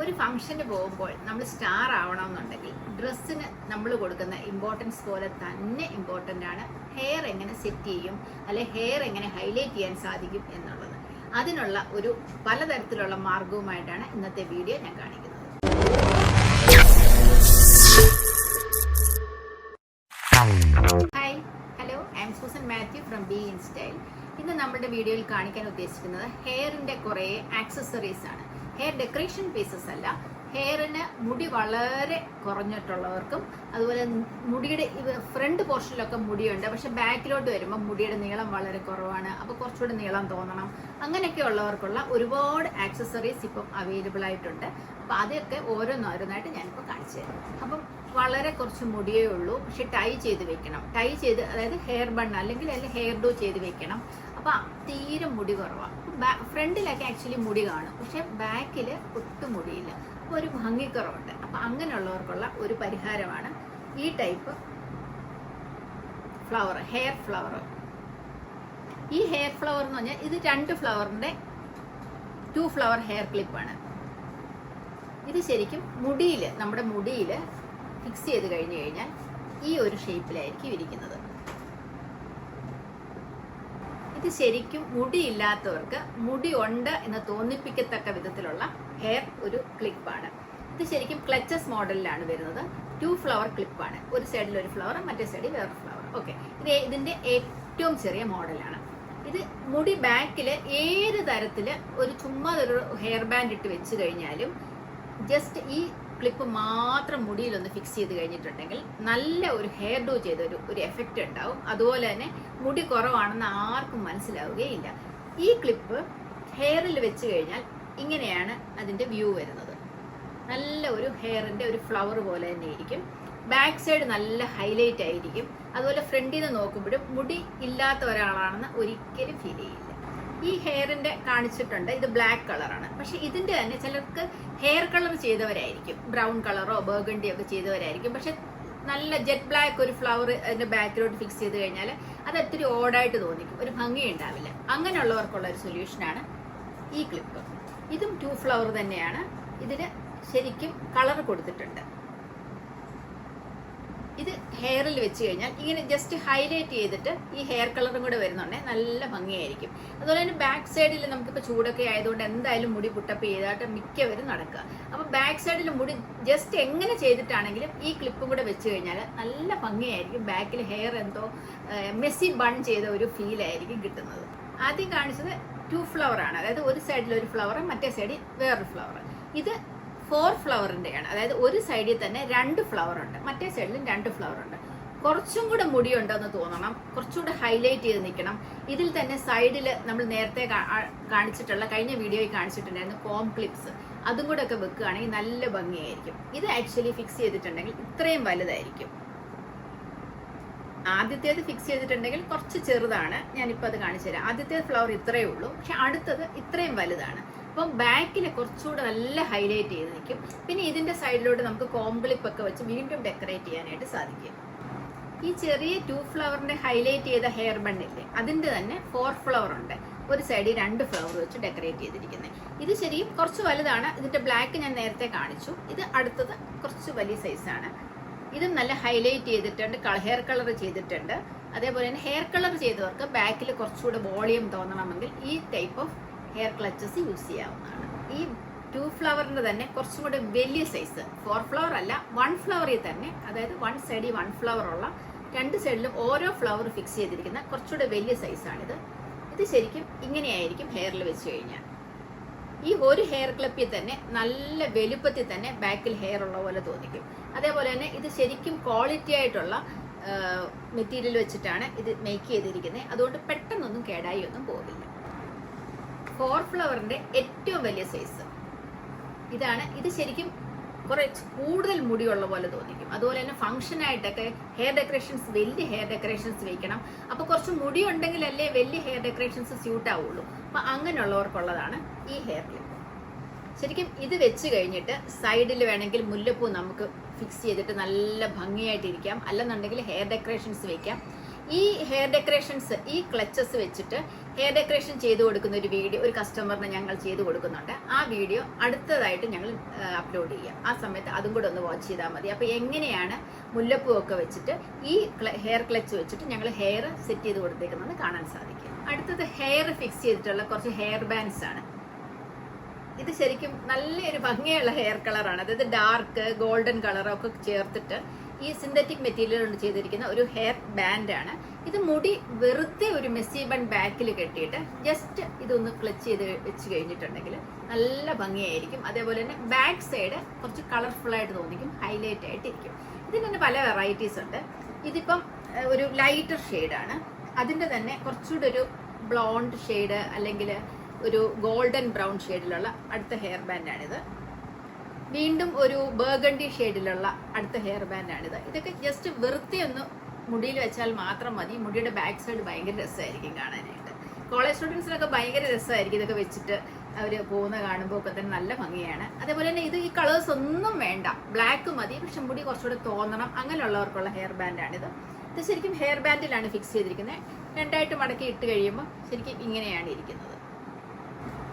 ഒരു ഫംഗ്ഷന് പോകുമ്പോൾ നമ്മൾ സ്റ്റാർ ആവണമെന്നുണ്ടെങ്കിൽ ഡ്രസ്സിന് നമ്മൾ കൊടുക്കുന്ന ഇമ്പോർട്ടൻസ് പോലെ തന്നെ ഇമ്പോർട്ടന്റ് ആണ്. ഹെയർ എങ്ങനെ സെറ്റ് ചെയ്യും അല്ലെ ഹെയർ എങ്ങനെ ഹൈലൈറ്റ് ചെയ്യാൻ സാധിക്കും എന്നുള്ളത്. അതിനുള്ള ഒരു പലതരത്തിലുള്ള മാർഗവുമായിട്ടാണ് ഇന്നത്തെ വീഡിയോ ഞാൻ കാണിക്കുന്നത്. Hi hello I'm Susan Mathew from B in style ഇന്ന് നമ്മുടെ വീഡിയോയിൽ കാണിക്കാൻ ഉദ്ദേശിക്കുന്നത് ഹെയറിന്റെ കുറേ ആക്സസറീസ് ആണ്. ഹെയർ ഡെക്കറേഷൻ പീസസ് അല്ല. ഹെയറിന് മുടി വളരെ കുറഞ്ഞിട്ടുള്ളവർക്കും അതുപോലെ മുടിയുടെ ഫ്രണ്ട് പോർഷനിലൊക്കെ മുടിയുണ്ട്. പക്ഷെ ബാക്കിലോട്ട് വരുമ്പോൾ മുടിയുടെ നീളം വളരെ കുറവാണ്. അപ്പോൾ കുറച്ചുകൂടി നീളം തോന്നണം. അങ്ങനെയൊക്കെ ഉള്ളവർക്കുള്ള ഒരുപാട് ആക്സസറീസ് ഇപ്പം അവൈലബിൾ ആയിട്ടുണ്ട്. അപ്പോൾ അതൊക്കെ ഓരോന്നോരോന്നായിട്ട് ഞാനിപ്പോൾ കാണിച്ചു തരാം. അപ്പം വളരെ കുറച്ച് മുടിയേ ഉള്ളൂ. പക്ഷെ ടൈ ചെയ്ത് വെക്കണം. ടൈ ചെയ്ത് അതായത് ഹെയർ ബൺ അല്ലെങ്കിൽ അല്ലെങ്കിൽ ഹെയർ ഡോ ചെയ്ത് വെക്കണം. അപ്പൊ തീരെ മുടി കുറവാണ് ഫ്രണ്ടിലൊക്കെ ആക്ച്വലി മുടി കാണും. പക്ഷെ ബാക്കിൽ ഒട്ടും മുടിയില്ല. അപ്പൊ ഒരു ഭംഗിക്കുറവുണ്ട്. അപ്പൊ അങ്ങനെയുള്ളവർക്കുള്ള ഒരു പരിഹാരമാണ് ഈ ടൈപ്പ് ഫ്ലവർ ഹെയർ ഫ്ലവർ. ഈ ഹെയർ ഫ്ലവർ എന്ന് പറഞ്ഞാൽ ഇത് രണ്ട് ഫ്ലവറിന്റെ ടു ഫ്ലവർ ഹെയർ ക്ലിപ്പാണ് ഇത് ശരിക്കും മുടിയിൽ നമ്മുടെ മുടിയിൽ ഫിക്സ് ചെയ്ത് കഴിഞ്ഞു കഴിഞ്ഞാൽ ഈ ഒരു ഷേപ്പിലായിരിക്കും ഇരിക്കുന്നത്. ഇത് ശരിക്കും മുടിയില്ലാത്തവർക്ക് മുടി ഉണ്ട് എന്ന് തോന്നിപ്പിക്കത്തക്ക വിധത്തിലുള്ള ഹെയർ ഒരു ക്ലിപ്പാണ് ഇത് ശരിക്കും ക്ലച്ചസ് മോഡലിലാണ് വരുന്നത്. ടു ഫ്ലവർ ക്ലിപ്പാണ് ഒരു സൈഡിൽ ഒരു ഫ്ലവർ മറ്റേ സൈഡിൽ വേറെ ഫ്ലവർ ഓക്കെ ഇത് ഇതിന്റെ ഏറ്റവും ചെറിയ മോഡലാണ് ഇത് മുടി ബാക്കിൽ ഏത് തരത്തിൽ ഒരു ചുമ്മാ ഒരു ഹെയർ ബാൻഡ് ഇട്ട് വെച്ച് കഴിഞ്ഞാലും ജസ്റ്റ് ഈ ക്ലിപ്പ് മാത്രം മുടിയിൽ ഒന്ന് ഫിക്സ് ചെയ്ത് കഴിഞ്ഞിട്ടുണ്ടെങ്കിൽ നല്ല ഒരു ഹെയർ ഡോ ചെയ്ത ഒരു ഒരു എഫക്റ്റ് ഉണ്ടാവും. അതുപോലെ തന്നെ മുടി കുറവാണെന്ന് ആർക്കും മനസ്സിലാവുകയില്ല. ഈ ക്ലിപ്പ് ഹെയറിൽ വെച്ച് കഴിഞ്ഞാൽ ഇങ്ങനെയാണ് അതിന്റെ വ്യൂ വരുന്നത്. നല്ല ഒരു ഹെയറിന്റെ ഒരു ഫ്ലവർ പോലെ തന്നെ ഇരിക്കും. ബാക്ക് സൈഡ് നല്ല ഹൈലൈറ്റ് ആയിരിക്കും. അതുപോലെ ഫ്രണ്ടിൽ നിന്ന് നോക്കുമ്പോഴും മുടി ഇല്ലാത്ത ഒരാളാണെന്ന് ഒരിക്കലും ഫീൽ ചെയ്യില്ല. ഈ ഹെയറിന്റെ കാണിച്ചിട്ടുണ്ട്. ഇത് ബ്ലാക്ക് കളറാണ്. പക്ഷെ ഇതിന്റെ തന്നെ ചിലർക്ക് ഹെയർ കളർ ചെയ്തവരായിരിക്കും. ബ്രൗൺ കളറോ ബർഗണ്ടി ഒക്കെ ചെയ്തവരായിരിക്കും. പക്ഷെ നല്ല ജെറ്റ് ബ്ലാക്ക് ഒരു ഫ്ലവർ അതിന്റെ ബാക്കിലോട്ട് ഫിക്സ് ചെയ്ത് കഴിഞ്ഞാൽ അത് ഒത്തിരി ഓടായിട്ട് തോന്നിക്കും. ഒരു ഭംഗി ഉണ്ടാവില്ല. അങ്ങനെയുള്ളവർക്കുള്ള ഒരു സൊല്യൂഷനാണ് ഈ ക്ലിപ്പ്. ഇതും ടു ഫ്ലവർ തന്നെയാണ്. ഇതിന് ശരിക്കും കളർ കൊടുത്തിട്ടുണ്ട്. ഇത് ഹെയറിൽ വെച്ച് കഴിഞ്ഞാൽ ഇങ്ങനെ ജസ്റ്റ് ഹൈലൈറ്റ് ചെയ്തിട്ട് ഈ ഹെയർ കളറും കൂടെ വരുന്നുണ്ടെങ്കിൽ നല്ല ഭംഗിയായിരിക്കും. അതുപോലെ തന്നെ ബാക്ക് സൈഡിൽ നമുക്കിപ്പോൾ ചൂടൊക്കെ ആയതുകൊണ്ട് എന്തായാലും മുടി പുട്ടപ്പ് ചെയ്തായിട്ട് മിക്കവരും നടക്കുക. അപ്പോൾ ബാക്ക് സൈഡിൽ മുടി ജസ്റ്റ് എങ്ങനെ ചെയ്തിട്ടാണെങ്കിലും ഈ ക്ലിപ്പും കൂടെ വെച്ച് കഴിഞ്ഞാൽ നല്ല ഭംഗിയായിരിക്കും. ബാക്കിൽ ഹെയർ എന്തോ മെസ്സി ബൺ ചെയ്ത ഒരു ഫീൽ ആയിരിക്കും കിട്ടുന്നത്. ആദ്യം കാണിച്ചത് ടു ഫ്ലവർ ആണ്. അതായത് ഒരു സൈഡിൽ ഒരു ഫ്ലവർ മറ്റേ സൈഡിൽ വേറൊരു ഫ്ലവർ ഇത് ഫോർ ഫ്ലവറിന്റെയാണ് അതായത് ഒരു സൈഡിൽ തന്നെ രണ്ട് ഫ്ലവർ ഉണ്ട്. മറ്റേ സൈഡിലും രണ്ട് ഫ്ലവർ ഉണ്ട്. കുറച്ചും കൂടെ മുടിയുണ്ടെന്ന് തോന്നണം. കുറച്ചുകൂടെ ഹൈലൈറ്റ് ചെയ്ത് നിൽക്കണം. ഇതിൽ തന്നെ സൈഡിൽ നമ്മൾ നേരത്തെ കാണിച്ചിട്ടുള്ള കഴിഞ്ഞ വീഡിയോയിൽ കാണിച്ചിട്ടുണ്ടായിരുന്നു കോം ക്ലിപ്സ് അതും കൂടെ ഒക്കെ വെക്കുകയാണെങ്കിൽ നല്ല ഭംഗിയായിരിക്കും. ഇത് ആക്ച്വലി ഫിക്സ് ചെയ്തിട്ടുണ്ടെങ്കിൽ ഇത്രയും വലുതായിരിക്കും. ആദ്യത്തേത് ഫിക്സ് ചെയ്തിട്ടുണ്ടെങ്കിൽ കുറച്ച് ചെറുതാണ്. ഞാനിപ്പോൾ അത് കാണിച്ചു തരാം ആദ്യത്തെ ഫ്ലവർ ഇത്രയേ ഉള്ളൂ. പക്ഷെ അടുത്തത് ഇത്രയും വലുതാണ്. അപ്പം ബാക്കിൽ കുറച്ചുകൂടെ നല്ല ഹൈലൈറ്റ് ചെയ്ത് നിൽക്കും. പിന്നെ ഇതിന്റെ സൈഡിലോട്ട് നമുക്ക് കോംപ്ലിപ്പ് ഒക്കെ വെച്ച് വീണ്ടും ഡെക്കറേറ്റ് ചെയ്യാനായിട്ട് സാധിക്കും. ഈ ചെറിയ ടു ഫ്ലവറിന്റെ ഹൈലൈറ്റ് ചെയ്ത ഹെയർ ബണ്ണില്ലേ അതിന്റെ തന്നെ ഫോർ ഫ്ലവർ ഉണ്ട്. ഒരു സൈഡിൽ രണ്ട് ഫ്ലവർ വെച്ച് ഡെക്കറേറ്റ് ചെയ്തിരിക്കുന്നത് ഇത് ശരിയും കുറച്ച് വലുതാണ്. ഇതിന്റെ ബ്ലാക്ക് ഞാൻ നേരത്തെ കാണിച്ചു. ഇത് അടുത്തത് കുറച്ച് വലിയ സൈസാണ് ഇതും നല്ല ഹൈലൈറ്റ് ചെയ്തിട്ടുണ്ട് ഹെയർ കളർ ചെയ്തിട്ടുണ്ട്. അതേപോലെ തന്നെ ഹെയർ കളർ ചെയ്തവർക്ക് ബാക്കിൽ കുറച്ചുകൂടെ വോളിയം തോന്നണമെങ്കിൽ ഈ type of hair clutches use ചെയ്യാവുന്നതാണ്. ഈ ടു ഫ്ലവറിന്റെ തന്നെ കുറച്ചും കൂടെ വലിയ സൈസ് ഫോർ ഫ്ലവർ അല്ല വൺ ഫ്ലവറിൽ തന്നെ അതായത് വൺ സൈഡിൽ വൺ ഫ്ലവർ ഉള്ള രണ്ട് സൈഡിലും ഓരോ ഫ്ലവർ ഫിക്സ് ചെയ്തിരിക്കുന്ന കുറച്ചുകൂടെ വലിയ സൈസാണിത് ഇത് ശരിക്കും ഇങ്ങനെയായിരിക്കും ഹെയറിൽ വെച്ച് കഴിഞ്ഞാൽ. ഈ ഒരു ഹെയർ ക്ലിപ്പിൽ തന്നെ നല്ല വലുപ്പത്തിൽ തന്നെ ബാക്കിൽ ഹെയർ ഉള്ള പോലെ തോന്നിക്കും. അതേപോലെ തന്നെ ഇത് ശരിക്കും ക്വാളിറ്റി ആയിട്ടുള്ള മെറ്റീരിയൽ വെച്ചിട്ടാണ് ഇത് മേക്ക് ചെയ്തിരിക്കുന്നത്. അതുകൊണ്ട് പെട്ടെന്നൊന്നും കേടായി ഒന്നും പോകില്ല ഫോർ ഫ്ലവറിന്റെ ഏറ്റവും വലിയ സൈസ്. ഇതാണ് ഇത് ശരിക്കും കുറെ കൂടുതൽ മുടിയുള്ള പോലെ തോന്നിക്കും. അതുപോലെ തന്നെ ഫംഗ്ഷൻ ആയിട്ടൊക്കെ ഹെയർ ഡെക്കറേഷൻസ് വലിയ ഹെയർ ഡെക്കറേഷൻസ് വെക്കണം. അപ്പൊ കുറച്ച് മുടി ഉണ്ടെങ്കിലല്ലേ വലിയ ഹെയർ ഡെക്കറേഷൻസ് സ്യൂട്ട് ആവുള്ളൂ. അപ്പൊ അങ്ങനെയുള്ളവർക്കുള്ളതാണ് ഈ ഹെയർ ക്ലിപ്പ് ശരിക്കും ഇത് വെച്ച് കഴിഞ്ഞിട്ട് സൈഡിൽ വേണമെങ്കിൽ മുല്ലപ്പൂ നമുക്ക് ഫിക്സ് ചെയ്തിട്ട് നല്ല ഭംഗിയായിട്ടിരിക്കാം. അല്ലെന്നുണ്ടെങ്കിൽ ഹെയർ ഡെക്കറേഷൻസ് വെക്കാം. ഈ ഹെയർ ഡെക്കറേഷൻസ് ഈ ക്ലച്ചസ് വെച്ചിട്ട് ഹെയർ ഡെക്കറേഷൻ ചെയ്തു കൊടുക്കുന്ന ഒരു വീഡിയോ ഒരു കസ്റ്റമറിന് ഞങ്ങൾ ചെയ്തു കൊടുക്കുന്നുണ്ട്. ആ വീഡിയോ അടുത്തതായിട്ട് ഞങ്ങൾ അപ്ലോഡ് ചെയ്യാം. ആ സമയത്ത് അതും കൂടെ ഒന്ന് വാച്ച് ചെയ്താൽ മതി. അപ്പോൾ എങ്ങനെയാണ് മുല്ലപ്പൂ ഒക്കെ വെച്ചിട്ട് ഈ ഹെയർ ക്ലച്ച് വെച്ചിട്ട് ഞങ്ങൾ ഹെയർ സെറ്റ് ചെയ്ത് കൊടുത്തേക്കുന്നത് കാണാൻ സാധിക്കും. അടുത്തത് ഹെയർ ഫിക്സ് ചെയ്തിട്ടുള്ള കുറച്ച് ഹെയർ ബാൻഡ്സ് ആണ്. ഇത് ശരിക്കും നല്ലൊരു ഭംഗിയുള്ള ഹെയർ കളറാണ് അതായത് ഡാർക്ക് ഗോൾഡൻ കളറൊക്കെ ചേർത്തിട്ട് ഈ സിന്തറ്റിക് മെറ്റീരിയൽ കൊണ്ട് ചെയ്തിരിക്കുന്ന ഒരു ഹെയർ ബാൻഡ് ആണ്. ഇത് മുടി വെറുതെ ഒരു മെസ്സി ബൺ ബാക്കിൽ കെട്ടിയിട്ട് ജസ്റ്റ് ഇതൊന്ന് ക്ലച്ച് ചെയ്ത് വെച്ച് കഴിഞ്ഞിട്ടുണ്ടെങ്കിൽ നല്ല ഭംഗിയായിരിക്കും. അതേപോലെ തന്നെ ബാക്ക് സൈഡ് കുറച്ച് കളർഫുൾ ആയിട്ട് തോന്നിക്കും ഹൈലൈറ്റ് ആയിട്ട് ഇരിക്കും. ഇതിന് തന്നെ പല വെറൈറ്റീസ് ഉണ്ട്. ഇതിപ്പം ഒരു ലൈറ്റർ ഷെയ്ഡാണ് അതിന്റെ തന്നെ കുറച്ചുകൂടെ ഒരു ബ്ലോണ്ട് ഷെയ്ഡ് അല്ലെങ്കിൽ ഒരു ഗോൾഡൻ ബ്രൗൺ ഷെയ്ഡിലുള്ള അടുത്ത ഹെയർ ബാൻഡാണിത് വീണ്ടും ഒരു ബേഗണ്ടി ഷെയ്ഡിലുള്ള അടുത്ത ഹെയർ ബാൻഡാണിത് ഇതൊക്കെ ജസ്റ്റ് വെറുതെ ഒന്ന് മുടിയിൽ വെച്ചാൽ മാത്രം മതി. മുടിയുടെ ബാക്ക് സൈഡ് ഭയങ്കര രസമായിരിക്കും കാണാനായിട്ട്. കോളേജ് സ്റ്റുഡൻസിനൊക്കെ ഭയങ്കര രസമായിരിക്കും ഇതൊക്കെ വെച്ചിട്ട് അവർ പോകുന്ന കാണുമ്പോൾ ഒക്കെ തന്നെ നല്ല ഭംഗിയാണ്. അതേപോലെ തന്നെ ഇത് ഈ കളേഴ്സ് ഒന്നും വേണ്ട. ബ്ലാക്ക് മതി. പക്ഷെ മുടി കുറച്ചുകൂടെ തോന്നണം. അങ്ങനെയുള്ളവർക്കുള്ള ഹെയർ ബാൻഡാണിത് ഇത്. ശരിക്കും ഹെയർ ബാൻഡിലാണ് ഫിക്സ് ചെയ്തിരിക്കുന്നത്. രണ്ടായിട്ട് മടക്കി ഇട്ട് കഴിയുമ്പോൾ ശരിക്കും ഇങ്ങനെയാണ് ഇരിക്കുന്നത്.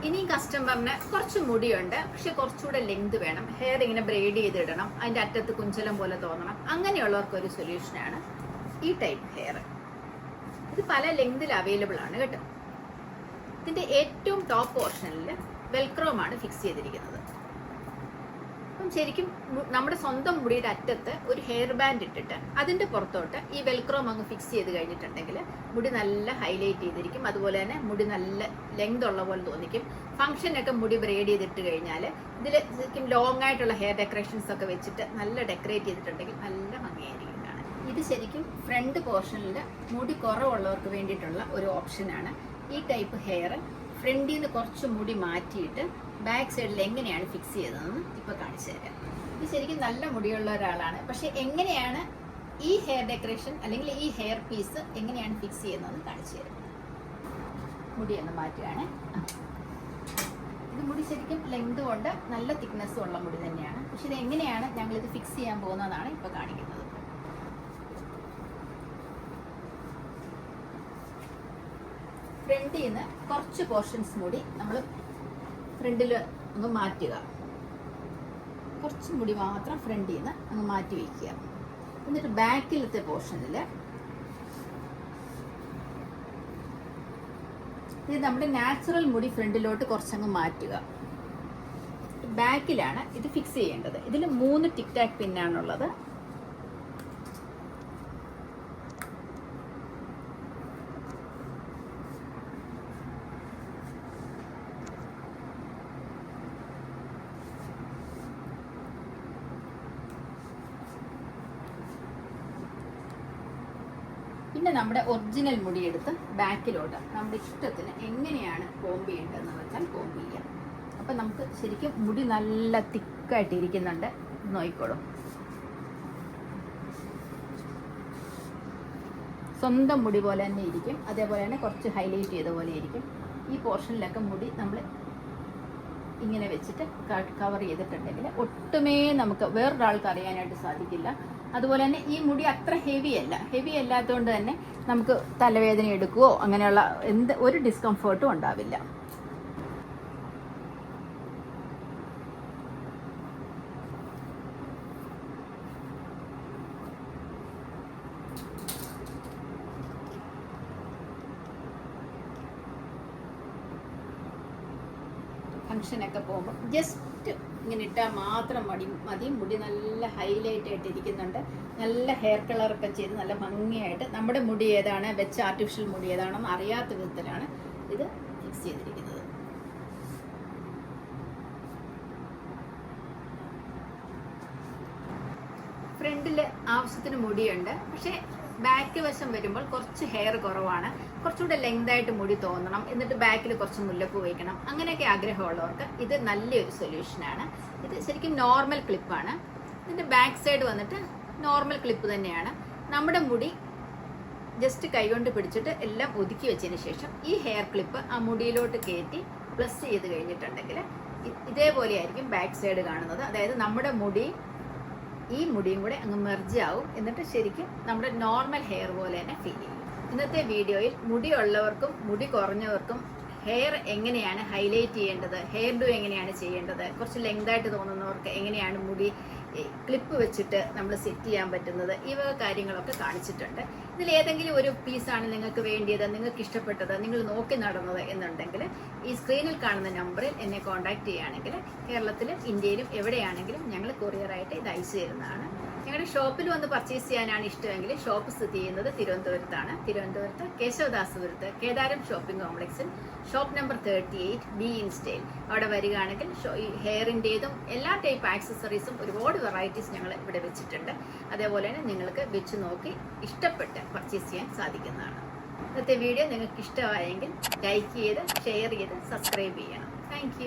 ഇനി കസ്റ്റമറിന് കുറച്ച് മുടിയുണ്ട്. പക്ഷെ കുറച്ചുകൂടെ ലെങ്ത് വേണം. ഹെയർ ഇങ്ങനെ ബ്രെയ്ഡ് ചെയ്തിടണം. അതിന്റെ അറ്റത്ത് കുഞ്ചലം പോലെ തോന്നണം. അങ്ങനെയുള്ളവർക്ക് ഒരു സൊല്യൂഷനാണ് ഈ ടൈപ്പ് ഹെയർ ഇത് പല ലെങ്തിൽ അവൈലബിൾ ആണ് കേട്ടോ. ഇതിന്റെ ഏറ്റവും ടോപ്പ് പോർഷനിൽ വെൽക്രോമാണ് ഫിക്സ് ചെയ്തിരിക്കുന്നത്. ശരിക്കും നമ്മുടെ സ്വന്തം മുടിയുടെ അറ്റത്ത് ഒരു ഹെയർ ബാൻഡ് ഇട്ടിട്ട് അതിന്റെ പുറത്തോട്ട് ഈ വെൽക്രോം അങ്ങ് ഫിക്സ് ചെയ്ത് കഴിഞ്ഞിട്ടുണ്ടെങ്കിൽ മുടി നല്ല ഹൈലൈറ്റ് ചെയ്തിരിക്കും. അതുപോലെ തന്നെ മുടി നല്ല ലെങ്ത് ഉള്ള പോലെ തോന്നിക്കും. ഫംഗ്ഷനൊക്കെ മുടി ബ്രേഡ് ചെയ്തിട്ട് കഴിഞ്ഞാൽ ഇതിൽ ശരിക്കും ലോങ് ആയിട്ടുള്ള ഹെയർ ഡെക്കറേഷൻസ് ഒക്കെ വെച്ചിട്ട് നല്ല ഡെക്കറേറ്റ് ചെയ്തിട്ടുണ്ടെങ്കിൽ നല്ല ഭംഗിയായിരിക്കും ഇത് ശരിക്കും ഫ്രണ്ട് പോർഷനിൽ മുടി കുറവുള്ളവർക്ക് വേണ്ടിയിട്ടുള്ള ഒരു ഓപ്ഷനാണ് ഈ ടൈപ്പ് ഹെയർ ഫ്രണ്ടിൽ നിന്ന് കുറച്ച് മുടി മാറ്റിയിട്ട് ബാക്ക് സൈഡിൽ എങ്ങനെയാണ് ഫിക്സ് ചെയ്തതെന്ന് ഇപ്പൊ കാണിച്ചു തരാം. ഇത് ശരിക്കും നല്ല മുടിയുള്ള ഒരാളാണ്. പക്ഷെ എങ്ങനെയാണ് ഈ ഹെയർ ഡെക്കറേഷൻ അല്ലെങ്കിൽ ഈ ഹെയർ പീസ് എങ്ങനെയാണ് ഫിക്സ് ചെയ്യുന്നതെന്ന് കാണിച്ചു തരാം. മുടി ഒന്ന് മാറ്റുകയാണ്. ഇത് മുടി ശരിക്കും ലെങ്ത് കൊണ്ട് നല്ല തിക്നെസ് ഉള്ള മുടി തന്നെയാണ്. പക്ഷെ ഇത് എങ്ങനെയാണ് ഇത് ഫിക്സ് ചെയ്യാൻ പോകുന്നതാണ് ഇപ്പൊ കാണിക്കുന്നത്. ഫ്രണ്ടിൽ നിന്ന് കുറച്ച് പോർഷൻസ് മുടി നമ്മൾ ഫ്രണ്ടിൽ ഒന്ന് മാറ്റുക. കുറച്ച് മുടി മാത്രം ഫ്രണ്ടിൽ നിന്ന് അങ്ങ് മാറ്റി വയ്ക്കുക എന്നിട്ട് ബാക്കിലത്തെ പോർഷനിൽ ഇത് നമ്മുടെ നാച്ചുറൽ മുടി ഫ്രണ്ടിലോട്ട് കുറച്ചങ്ങ് മാറ്റുക. ബാക്കിലാണ് ഇത് ഫിക്സ് ചെയ്യേണ്ടത്. ഇതിൽ മൂന്ന് ടിക് ടാക് പിന്നാണുള്ളത് പിന്നെ നമ്മുടെ ഒറിജിനൽ മുടി എടുത്ത് ബാക്കിലോട്ട് നമ്മുടെ ഇഷ്ടത്തിന് എങ്ങനെയാണ് കോമ്പ് ചെയ്യേണ്ടതെന്ന് വെച്ചാൽ കോമ്പ് ചെയ്യാം. അപ്പം നമുക്ക് ശരിക്കും മുടി നല്ല തിക്കായിട്ട് ഇരിക്കുന്നുണ്ട്. നോയിക്കോളും സ്വന്തം മുടി പോലെ തന്നെ ഇരിക്കും. അതേപോലെ തന്നെ കുറച്ച് ഹൈലൈറ്റ് ചെയ്ത പോലെ ഇരിക്കും. ഈ പോർഷനിലൊക്കെ മുടി നമ്മൾ ഇങ്ങനെ വെച്ചിട്ട് കവർ ചെയ്തിട്ടുണ്ടെങ്കിൽ ഒട്ടുമേ നമുക്ക് വേറൊരാൾക്ക് അറിയാനായിട്ട് സാധിക്കില്ല. അതുപോലെ തന്നെ ഈ മുടി അത്ര ഹെവി അല്ല. ഹെവി അല്ലാത്തതുകൊണ്ട് തന്നെ നമുക്ക് തലവേദന എടുക്കുകയോ അങ്ങനെയുള്ള എന്ത് ഒരു ഡിസ്കംഫേർട്ടും ഉണ്ടാവില്ല. ഫംഗ്ഷനൊക്കെ പോകുമ്പോൾ ജസ്റ്റ് ഇങ്ങനെ ഇട്ടാൽ മാത്രം മടി മതി. മുടി നല്ല ഹൈലൈറ്റ് ആയിട്ട് ഇരിക്കുന്നുണ്ട്. നല്ല ഹെയർ കളറൊക്കെ ചെയ്ത് നല്ല ഭംഗിയായിട്ട്. നമ്മുടെ മുടി ഏതാണ്? വെച്ച ആർട്ടിഫിഷ്യൽ മുടി ഏതാണെന്ന് അറിയാത്ത വിധത്തിലാണ് ഇത് ഫിക്സ് ചെയ്തിരിക്കുന്നത്. ഫ്രണ്ടിൽ ആവശ്യത്തിന് മുടിയുണ്ട്. പക്ഷേ ബാക്ക് വശം വരുമ്പോൾ കുറച്ച് ഹെയർ കുറവാണ്. കുറച്ചുകൂടെ ലെങ്ത് ആയിട്ട് മുടി തോന്നണം. എന്നിട്ട് ബാക്കിൽ കുറച്ച് മുല്ലപ്പൂ വയ്ക്കണം അങ്ങനെയൊക്കെ ആഗ്രഹമുള്ളവർക്ക് ഇത് നല്ലൊരു സൊല്യൂഷനാണ് ഇത് ശരിക്കും നോർമൽ ക്ലിപ്പാണ് ഇതിന്റെ ബാക്ക് സൈഡ് വന്നിട്ട് നോർമൽ ക്ലിപ്പ് തന്നെയാണ്. നമ്മുടെ മുടി ജസ്റ്റ് കൈകൊണ്ട് പിടിച്ചിട്ട് എല്ലാം ഒതുക്കി വെച്ചതിന് ശേഷം ഈ ഹെയർ ക്ലിപ്പ് ആ മുടിയിലോട്ട് കയറ്റി പ്ലസ് ചെയ്ത് കഴിഞ്ഞിട്ടുണ്ടെങ്കിൽ ഇതേപോലെ ഇതേപോലെയായിരിക്കും ബാക്ക് സൈഡ് കാണുന്നത്. അതായത് നമ്മുടെ മുടി ഈ മുടിയും കൂടെ അങ്ങ് മെർജ് ആവും. എന്നിട്ട് ശരിക്കും നമ്മുടെ നോർമൽ ഹെയർ പോലെ തന്നെ ഫീൽ ചെയ്യും. ഇന്നത്തെ വീഡിയോയിൽ മുടി ഉള്ളവർക്കും മുടി കുറഞ്ഞവർക്കും ഹെയർ എങ്ങനെയാണ് ഹൈലൈറ്റ് ചെയ്യേണ്ടത് ഹെയർ ഡു എങ്ങനെയാണ് ചെയ്യേണ്ടത് കുറച്ച് ലെങ്ത് ആയിട്ട് തോന്നുന്നവർക്ക് എങ്ങനെയാണ് മുടി ക്ലിപ്പ് വെച്ചിട്ട് നമ്മൾ സെറ്റ് ചെയ്യാൻ പറ്റുന്നത് ഇവ കാര്യങ്ങളൊക്കെ കാണിച്ചിട്ടുണ്ട്. ഇതിൽ ഏതെങ്കിലും ഒരു പീസാണ് നിങ്ങൾക്ക് വേണ്ടിയത് നിങ്ങൾക്ക് ഇഷ്ടപ്പെട്ടത് നിങ്ങൾ നോക്കി നടന്നത് എന്നുണ്ടെങ്കിൽ ഈ സ്ക്രീനിൽ കാണുന്ന നമ്പറിൽ എന്നെ കോൺടാക്ട് ചെയ്യുകയാണെങ്കിൽ കേരളത്തിലും ഇന്ത്യയിലും എവിടെയാണെങ്കിലും ഞങ്ങൾ കൊറിയറായിട്ട് ഇത് അയച്ചു തരുന്നതാണ്. ഞങ്ങളുടെ ഷോപ്പിൽ വന്ന് പർച്ചേസ് ചെയ്യാനാണ് ഇഷ്ടമെങ്കിൽ ഷോപ്പ് സ്ഥിതി ചെയ്യുന്നത് തിരുവനന്തപുരത്താണ്. തിരുവനന്തപുരത്ത് കേശവദാസപുരത്ത് കേദാരം ഷോപ്പിംഗ് കോംപ്ലക്സിൽ shop number thirty eight B in style അവിടെ വരികയാണെങ്കിൽ ഹെയറിന്റെതും എല്ലാ ടൈപ്പ് ആക്സസറീസും ഒരുപാട് വെറൈറ്റീസ് ഞങ്ങൾ ഇവിടെ വെച്ചിട്ടുണ്ട്. അതേപോലെ തന്നെ നിങ്ങൾക്ക് വെച്ച് നോക്കി ഇഷ്ടപ്പെട്ട് പർച്ചേസ് ചെയ്യാൻ സാധിക്കുന്നതാണ്. ഇന്നത്തെ വീഡിയോ നിങ്ങൾക്ക് ഇഷ്ടമായെങ്കിൽ ലൈക്ക് ചെയ്ത് ഷെയർ ചെയ്ത് സബ്സ്ക്രൈബ് ചെയ്യണം. താങ്ക്